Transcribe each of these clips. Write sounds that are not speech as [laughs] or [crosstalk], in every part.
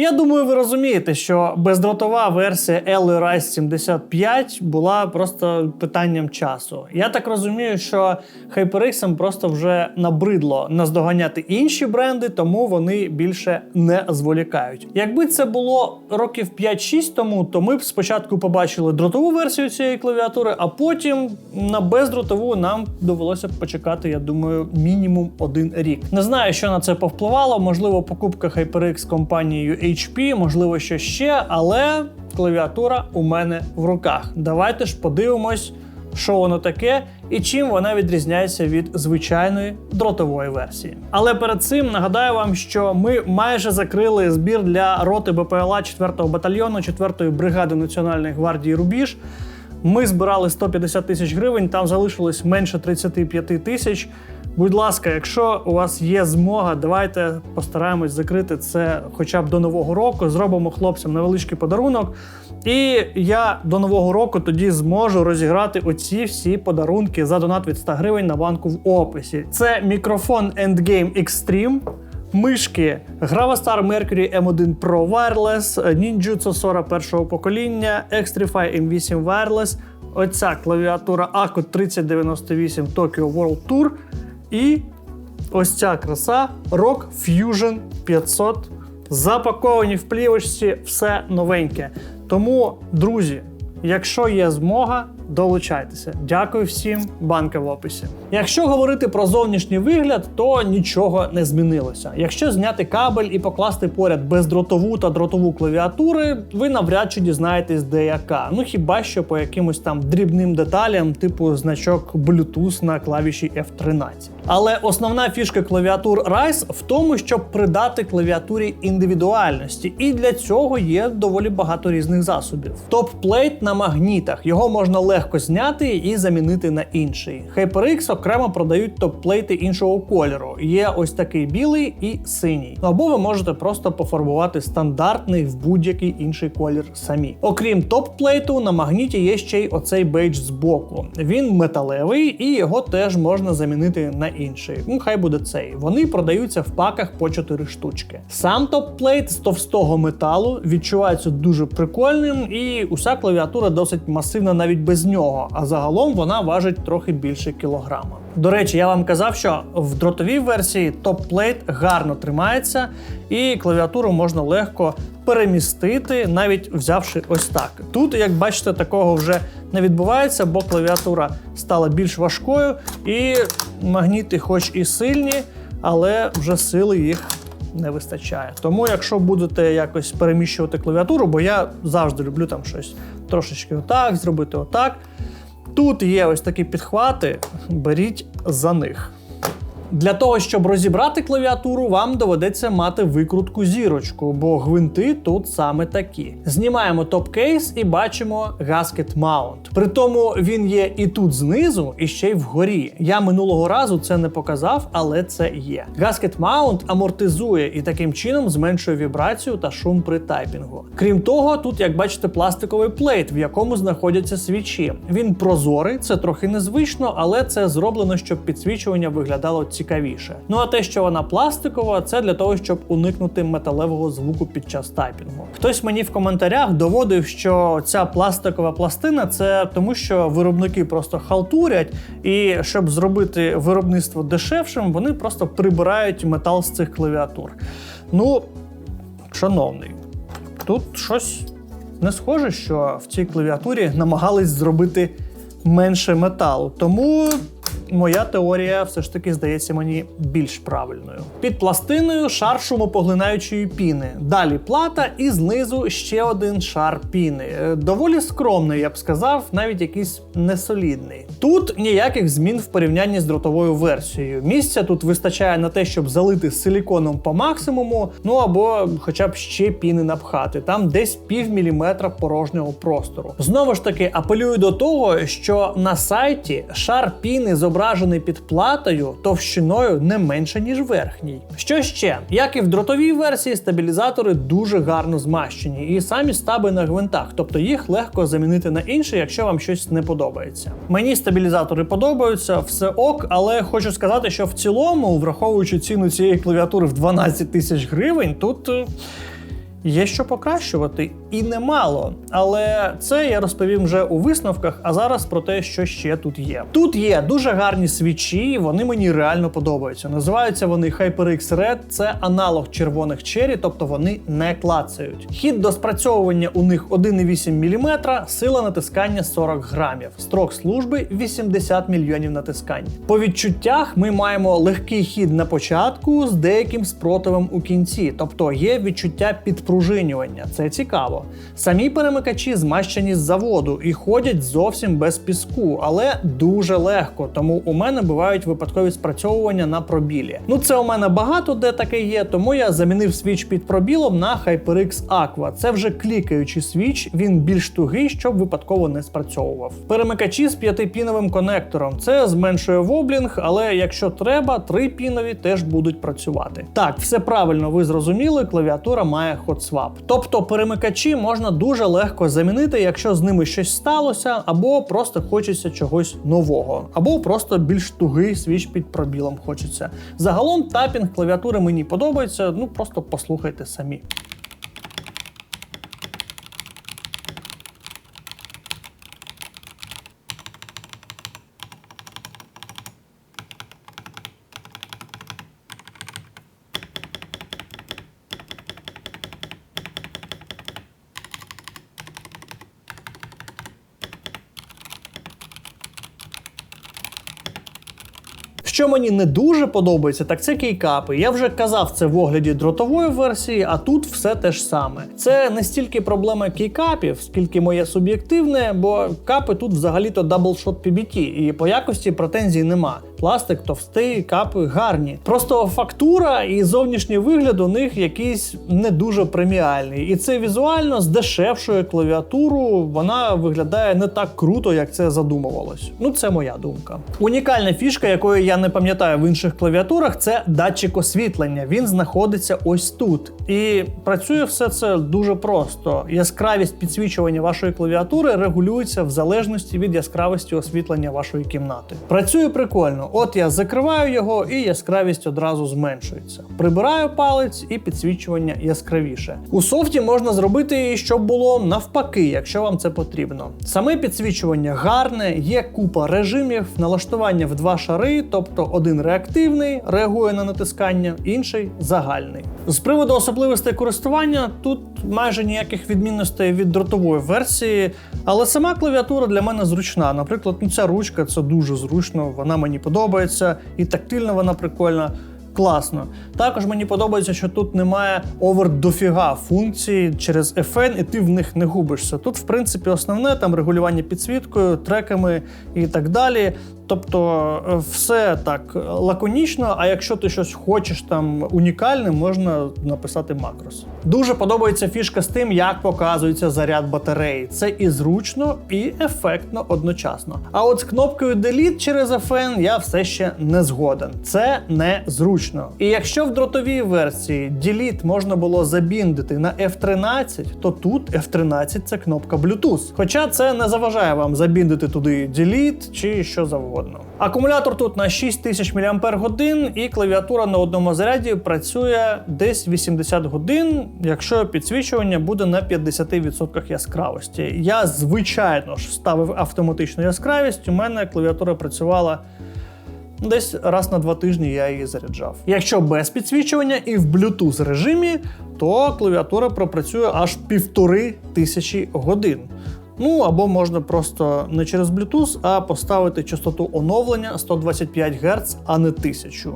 Я думаю, ви розумієте, що бездротова версія LRISE 75 була просто питанням часу. Я так розумію, що HyperX просто вже набридло наздоганяти інші бренди, тому вони більше не зволікають. Якби це було років 5-6 тому, то ми б спочатку побачили дротову версію цієї клавіатури, а потім на бездротову нам довелося б почекати, я думаю, мінімум один рік. Не знаю, що на це повпливало. Можливо, покупка HyperX компанією HP, можливо, що ще, але клавіатура у мене в руках. Давайте ж подивимось, що воно таке і чим вона відрізняється від звичайної дротової версії. Але перед цим нагадаю вам, що ми майже закрили збір для роти БПЛА 4-го батальйону 4-ї бригади Національної гвардії Рубіж. Ми збирали 150 тисяч гривень, там залишилось менше 35 тисяч. Будь ласка, якщо у вас є змога, давайте постараємось закрити це хоча б до нового року. Зробимо хлопцям невеличкий подарунок. І я до нового року тоді зможу розіграти оці всі подарунки за донат від 100 гривень на банку в описі. Це мікрофон Endgame Extreme. Мишки Gravastar Mercury M1 Pro Wireless, Ninjutsu 41 покоління, Xtrify M8 Wireless, оця клавіатура ACO 3098 Tokyo World Tour і ось ця краса Rock Fusion 500. Запаковані в плівочці все новеньке. Тому, друзі, якщо є змога, долучайтеся. Дякую всім, банка в описі. Якщо говорити про зовнішній вигляд, то нічого не змінилося. Якщо зняти кабель і покласти поряд бездротову та дротову клавіатури, ви навряд чи дізнаєтесь, де яка. Ну хіба що по якимось там дрібним деталям, типу значок Bluetooth на клавіші F13. Але основна фішка клавіатур RISE в тому, щоб придати клавіатурі індивідуальності, і для цього є доволі багато різних засобів. Топ-плейт на магнітах його можна легко зняти і замінити на інший. HyperX окремо продають топ-плейти іншого кольору. Є ось такий білий і синій. Або ви можете просто пофарбувати стандартний в будь-який інший колір самі. Окрім топ-плейту, на магніті є ще й оцей бейдж збоку. Він металевий і його теж можна замінити на інший. Ну, хай буде цей. Вони продаються в паках по 4 штучки. Сам топ-плейт з товстого металу відчувається дуже прикольним, і уся клавіатура досить масивна навіть без нього. А загалом вона важить трохи більше кілограма. До речі, я вам казав, що в дротовій версії топ-плейт гарно тримається, і клавіатуру можна легко перемістити, навіть взявши ось так. Тут, як бачите, такого вже не відбувається, бо клавіатура стала більш важкою, і магніти, хоч і сильні, але вже сили їх не вистачає. Тому, якщо будете якось переміщувати клавіатуру, бо я завжди люблю там щось трошечки отак, зробити отак. Тут є ось такі підхвати, беріть за них. Для того, щоб розібрати клавіатуру, вам доведеться мати викрутку зірочку, бо гвинти тут саме такі. Знімаємо топ-кейс і бачимо Gasket Mount. При тому він є і тут знизу, і ще й вгорі. Я минулого разу це не показав, але це є. Gasket Mount амортизує і таким чином зменшує вібрацію та шум при тайпінгу. Крім того, тут, як бачите, пластиковий плейт, в якому знаходяться свічі. Він прозорий, це трохи незвично, але це зроблено, щоб підсвічування виглядало цікавіше. Ну а те, що вона пластикова, це для того, щоб уникнути металевого звуку під час тайпінгу. Хтось мені в коментарях доводив, що ця пластикова пластина це тому, що виробники просто халтурять, і щоб зробити виробництво дешевшим, вони просто прибирають метал з цих клавіатур. Ну, шановний, тут щось не схоже, що в цій клавіатурі намагались зробити менше металу. Тому моя теорія все ж таки здається мені більш правильною. Під пластиною шар шумопоглинаючої піни. Далі плата і знизу ще один шар піни. Е, Доволі скромний, я б сказав, навіть якийсь несолідний. Тут ніяких змін в порівнянні з дротовою версією. Місця тут вистачає на те, щоб залити силіконом по максимуму, ну або хоча б ще піни напхати. Там десь пів міліметра порожнього простору. Знову ж таки, апелюю до того, що на сайті шар піни зображений під платою товщиною не менше, ніж верхній. Що ще? Як і в дротовій версії, стабілізатори дуже гарно змащені, і самі стаби на гвинтах, тобто їх легко замінити на інші, якщо вам щось не подобається. Мені стабілізатори подобаються, все ок, але хочу сказати, що в цілому, враховуючи ціну цієї клавіатури в 12 тисяч гривень, тут. Є що покращувати, і немало. Але це я розповім вже у висновках. А зараз про те, що ще тут є. Тут є дуже гарні свічі, вони мені реально подобаються. Називаються вони HyperX Red, це аналог червоних чері, тобто вони не клацають. Хід до спрацьовування у них 1,8 мм, сила натискання 40 грамів, строк служби 80 мільйонів натискань. По відчуттях ми маємо легкий хід на початку з деяким спротивом у кінці, тобто є відчуття підпружинювання. Це цікаво. Самі перемикачі змащені з заводу і ходять зовсім без піску, але дуже легко, тому у мене бувають випадкові спрацьовування на пробілі. Ну це у мене багато де таке є, тому я замінив свіч під пробілом на HyperX Aqua. Це вже клікаючий свіч, він більш тугий, щоб випадково не спрацьовував. Перемикачі з п'ятипіновим конектором. Це зменшує воблінг, але якщо треба, трипінові теж будуть працювати. Так, все правильно, ви зрозуміли, клавіатура має hot-swap. Тобто перемикачі можна дуже легко замінити, якщо з ними щось сталося, або просто хочеться чогось нового, або просто більш тугий свіч під пробілом хочеться. Загалом тапінг клавіатури мені подобається, ну просто послухайте самі. Що мені не дуже подобається, так це кейкапи. Я вже казав це в огляді дротової версії, а тут все те ж саме. Це не стільки проблема кейкапів, скільки моє суб'єктивне, бо капи тут взагалі-то даблшот PBT, і по якості претензій нема. Пластик товстий, капи гарні. Просто фактура і зовнішній вигляд у них якийсь не дуже преміальний. І це візуально здешевшує клавіатуру. Вона виглядає не так круто, як це задумувалось. Ну, це моя думка. Унікальна фішка, якої я не пам'ятаю в інших клавіатурах, це датчик освітлення. Він знаходиться ось тут. І працює все це дуже просто. Яскравість підсвічування вашої клавіатури регулюється в залежності від яскравості освітлення вашої кімнати. Працює прикольно. От я закриваю його, і яскравість одразу зменшується. Прибираю палець і підсвічування яскравіше. У софті можна зробити, щоб було навпаки, якщо вам це потрібно. Саме підсвічування гарне, є купа режимів, налаштування в два шари, тобто один реактивний, реагує на натискання, інший загальний. З приводу особливостей користування тут майже ніяких відмінностей від дротової версії, але сама клавіатура для мене зручна. Наприклад, ну ця ручка це дуже зручно, вона мені подобається, і тактильно вона прикольна. Класно. Також мені подобається, що тут немає овер дофіга функцій через FN, і ти в них не губишся. Тут, в принципі, основне там регулювання підсвіткою, треками і так далі. Тобто е, все так лаконічно, а якщо ти щось хочеш там унікальне, можна написати макрос. Дуже подобається фішка з тим, як показується заряд батареї. Це і зручно, і ефектно одночасно. А от з кнопкою Delete через FN я все ще не згоден. Це не зручно. І якщо в дротовій версії Delete можна було забіндити на F13, то тут F13 це кнопка Bluetooth. Хоча це не заважає вам забіндити туди Delete чи що завгодно. Акумулятор тут на 6000 мАч і клавіатура на одному заряді працює десь 80 годин, якщо підсвічування буде на 50% яскравості. Я, звичайно ж, ставив автоматичну яскравість. У мене клавіатура працювала. Десь раз на два тижні я її заряджав. Якщо без підсвічування і в Bluetooth режимі, то клавіатура пропрацює аж півтори тисячі годин. Ну або можна просто не через Bluetooth, а поставити частоту оновлення 125 Гц, а не 1000.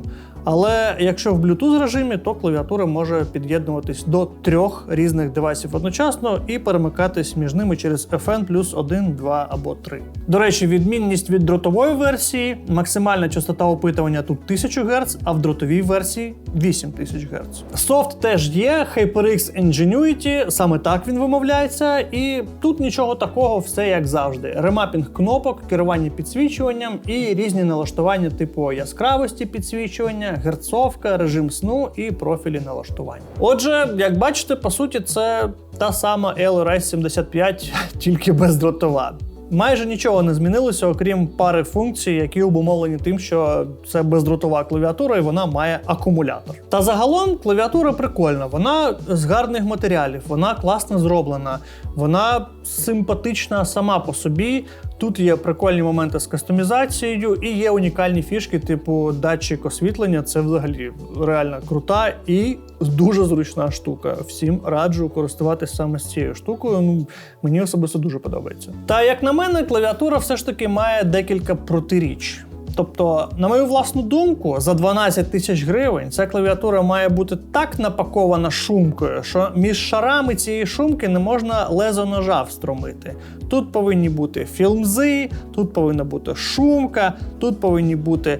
Але якщо в Bluetooth режимі, то клавіатура може під'єднуватись до трьох різних девайсів одночасно і перемикатись між ними через FN плюс 1, 2 або 3. До речі, відмінність від дротової версії: максимальна частота опитування тут 1000 Гц, а в дротовій версії 8000 Гц. Софт теж є, HyperX Ingenuity, саме так він вимовляється, і тут нічого такого, все як завжди. Ремапінг кнопок, керування підсвічуванням і різні налаштування типу яскравості підсвічування герцовка, режим сну і профілі налаштувань. Отже, як бачите, по суті, це та сама LRS 75, [laughs] тільки бездротова. майже нічого не змінилося, окрім пари функцій, які обумовлені тим, що це бездротова клавіатура і вона має акумулятор. Та загалом клавіатура прикольна, вона з гарних матеріалів, вона класно зроблена, вона симпатична сама по собі. Тут є прикольні моменти з кастомізацією і є унікальні фішки, типу датчик освітлення. Це взагалі реально крута і дуже зручна штука. Всім раджу користуватися саме з цією штукою. Ну мені особисто дуже подобається. Та як на мене, клавіатура все ж таки має декілька протиріч. Тобто, на мою власну думку, за 12 тисяч гривень ця клавіатура має бути так напакована шумкою, що між шарами цієї шумки не можна лезо ножа встромити. Тут повинні бути філмзи, тут повинна бути шумка, тут повинні бути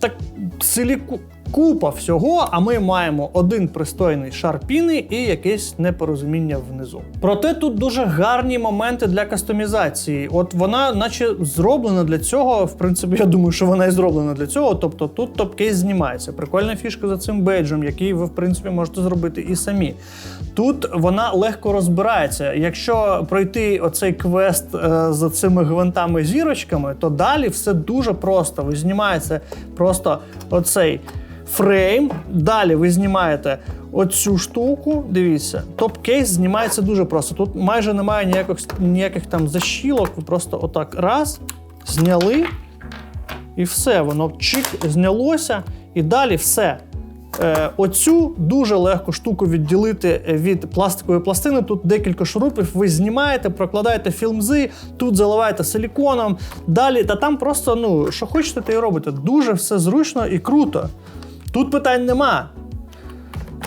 так силіку. Купа всього, а ми маємо один пристойний шар піни і якесь непорозуміння внизу. Проте тут дуже гарні моменти для кастомізації. От вона, наче, зроблена для цього. В принципі, я думаю, що вона і зроблена для цього. Тобто тут топ-кейс знімається. Прикольна фішка за цим бейджем, який ви, в принципі, можете зробити і самі. Тут вона легко розбирається. Якщо пройти оцей квест е, за цими гвинтами зірочками, то далі все дуже просто. Ви знімаєте просто оцей фрейм. Далі ви знімаєте оцю штуку. Дивіться, топ-кейс знімається дуже просто. Тут майже немає ніяких, ніяких там защілок. Ви просто отак раз, зняли, і все, воно чик, знялося, і далі все. Е, оцю дуже легко штуку відділити від пластикової пластини. Тут декілька шурупів. Ви знімаєте, прокладаєте фільмзи, тут заливаєте силіконом. Далі, та там просто, ну, що хочете, те і робите. Дуже все зручно і круто. Тут питань нема.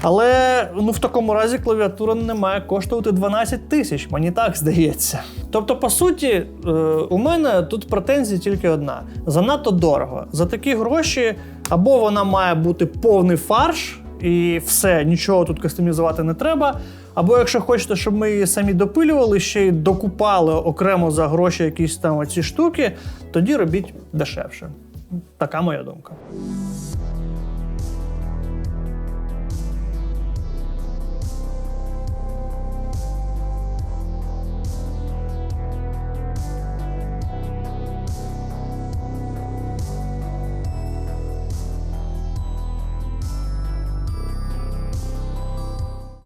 Але ну, в такому разі клавіатура не має коштувати 12 тисяч, мені так здається. Тобто, по суті, е, у мене тут претензія тільки одна: занадто дорого. За такі гроші або вона має бути повний фарш, і все, нічого тут кастомізувати не треба. Або якщо хочете, щоб ми її самі допилювали, ще й докупали окремо за гроші якісь там оці штуки, тоді робіть дешевше. Така моя думка.